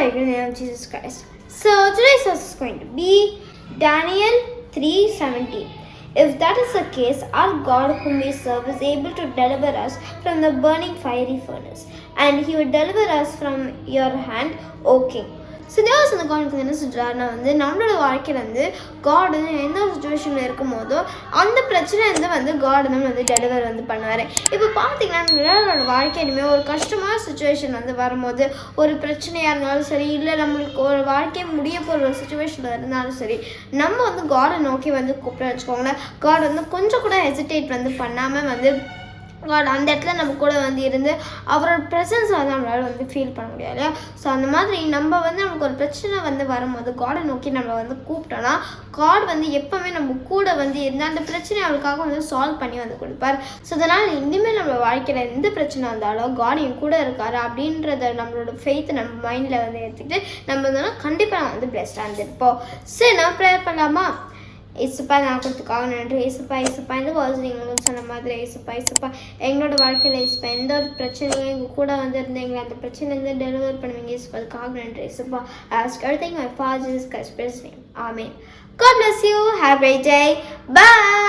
mighty name of Jesus Christ. So today's verse is going to be Daniel 3:17. If that is the case, our God whom we serve is able to deliver us from the burning fiery furnace, and he will deliver us from your hand, O king. So தேவஸ் அந்த கானுக்கு என்ன சொல்கிறாருன்னா வந்து நம்மளோட வாழ்க்கையில் வந்து God வந்து எந்த ஒரு சுச்சுவேஷனில் இருக்கும் போதோ அந்த பிரச்சனைலேருந்து வந்து காட் வந்து வந்து டெலிவர் வந்து பண்ணுவார். இப்போ பார்த்தீங்கன்னா நம்மளோட வாழ்க்கையிலுமே ஒரு கஷ்டமான சுச்சுவேஷன் வந்து வரும்போது ஒரு பிரச்சனையாக இருந்தாலும் சரி இல்லை நம்மளுக்கு ஒரு வாழ்க்கை முடிய போகிற ஒரு சுச்சுவேஷனில் இருந்தாலும் சரி நம்ம வந்து காடை நோக்கி வந்து கூப்பிட வச்சுக்கோங்களேன். காட் வந்து கொஞ்சம் கூட ஹெசிடேட் வந்து பண்ணாமல் வந்து காட் அந்த இடத்துல நம்ம கூட வந்து இருந்து அவரோட ப்ரெசன்ஸ் வந்து நம்மளால் வந்து ஃபீல் பண்ண முடியாது இல்லையா? ஸோ அந்த மாதிரி நம்ம வந்து நமக்கு ஒரு பிரச்சனை வந்து வரும்போது காடை நோக்கி நம்ம வந்து கூப்பிட்டோன்னா காட் வந்து எப்போவுமே நம்ம கூட வந்து இருந்து அந்த பிரச்சனையை அவளுக்காக வந்து சால்வ் பண்ணி வந்து கொடுப்பார். ஸோ அதனால் இனிமேல் நம்ம வாழ்க்கையில் எந்த பிரச்சனை வந்தாலும் காட் என் கூட இருக்காரு அப்படின்றத நம்மளோட ஃபெய்த் நம்ம மைண்டில் வந்து எடுத்துக்கிட்டு நம்ம வந்து கண்டிப்பாக நான் வந்து பெஸ்ட்டாக இருந்திருப்போம். சரி நான் ப்ரேயர் பண்ணலாமா? இசுப்பா நான் கொடுத்துக்காக நன்றி இசுப்பா இசுப்பா இந்த வாஸ் நீங்களும் சொன்ன மாதிரி இசுப்பா இசுப்பா எங்களோட வாழ்க்கையில் இசுப்பா எந்த ஒரு பிரச்சனையும் எங்கள் கூட வந்து இருந்தீங்களா அந்த பிரச்சனையிலேருந்து டெலிவர் பண்ணுவீங்க இசுப்பா அதுக்காக நன்றி இசுப்பா ask everything my father is Christ's name amen God bless you. Have a great day. Bye.